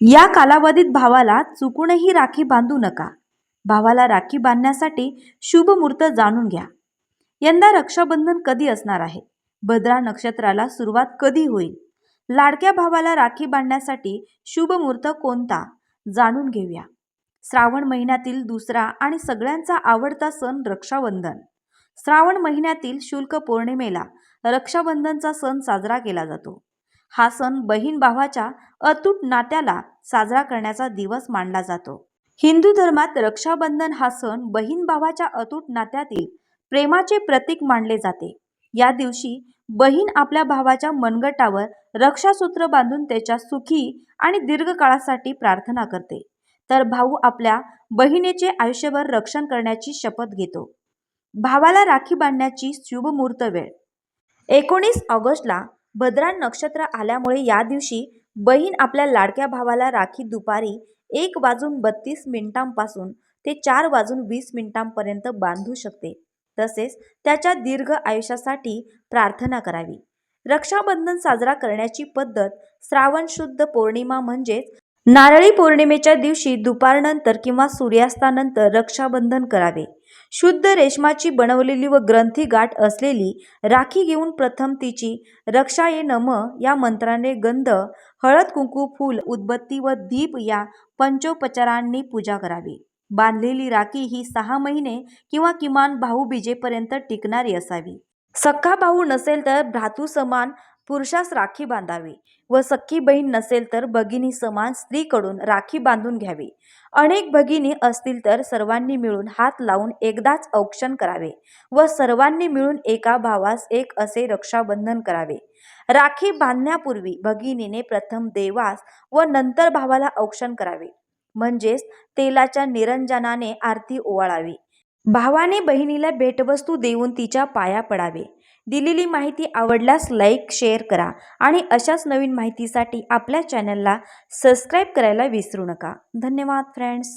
या कालावधीत भावाला चुकूनही राखी बांधू नका. भावाला राखी बांधण्यासाठी शुभ मुहूर्त जाणून घ्या. यंदा रक्षाबंधन कधी असणार आहे? भद्रा नक्षत्राला सुरुवात कधी होईल? लाडक्या भावाला राखी बांधण्यासाठी शुभ मुहूर्त कोणता? जाणून घेऊया. श्रावण महिन्यातील दुसरा आणि सगळ्यांचा आवडता सण रक्षाबंधन. श्रावण महिन्यातील शुल्क पौर्णिमेला रक्षाबंधनचा सण साजरा केला जातो. हा सण बहीण भावाच्या अतूट नात्याला साजरा करण्याचा दिवस मानला जातो. हिंदू धर्मात रक्षाबंधन हा सण बहीण भावाच्या अतूट नात्यातील प्रेमाचे प्रतीक मानले जाते. या दिवशी बहीण आपल्या भावाच्या मनगटावर रक्षासूत्र बांधून त्याच्या सुखी आणि दीर्घकाळासाठी प्रार्थना करते. तर भाऊ आपल्या बहिणीचे आयुष्यभर रक्षण करण्याची शपथ घेतो. भावाला राखी बांधण्याची शुभ मुहूर्त वेळ. एकोणीस ऑगस्टला भद्रा नक्षत्र आल्यामुळे या दिवशी बहीण आपल्या लाडक्या भावाला राखी दुपारी एक वाजून बत्तीस मिनिटांपासून ते चार वाजून वीस मिनिटांपर्यंत बांधू शकते. तसेच त्याच्या दीर्घ आयुष्यासाठी प्रार्थना करावी. रक्षाबंधन साजरा करण्याची पद्धत श्रावण शुद्ध पौर्णिमा म्हणजेच नारळी पौर्णिमेच्या दिवशी दुपारनंतर किंवा सूर्यास्तानंतर रक्षाबंधन करावे. शुद्ध रेशमाची बनवलेली व ग्रंथी गाठ असलेली राखी घेऊन प्रथम तिची रक्षाये नम या मंत्राने गंध हळद कुंकू फूल उदबत्ती व दीप या पंचोपचारांनी पूजा करावी. बांधलेली राखी ही सहा महिने किंवा किमान भाऊबीजेपर्यंत टिकणारी असावी. सख्खा भाऊ नसेल तर भ्रातू समान पुरुषास राखी बांधावी व सख्खी बहीण नसेल तर भगिनी समान स्त्रीकडून राखी बांधून घ्यावी. अनेक भगिनी असतील तर सर्वांनी मिळून हात लावून एकदाच औक्षण करावे व सर्वांनी मिळून एका भावास एक असे रक्षाबंधन करावे. राखी बांधण्यापूर्वी भगिनीने प्रथम देवास व नंतर भावाला औक्षण करावे. म्हणजेच तेलाच्या निरंजनाने आरती ओवाळावी. भावाने बहिणीला भेटवस्तू देऊन तिच्या पाया पडावे. दिलेली माहिती आवडल्यास लाईक शेअर करा आणि अशाच नवीन माहितीसाठी आपल्या चॅनलला सबस्क्राईब करायला विसरू नका. धन्यवाद फ्रेंड्स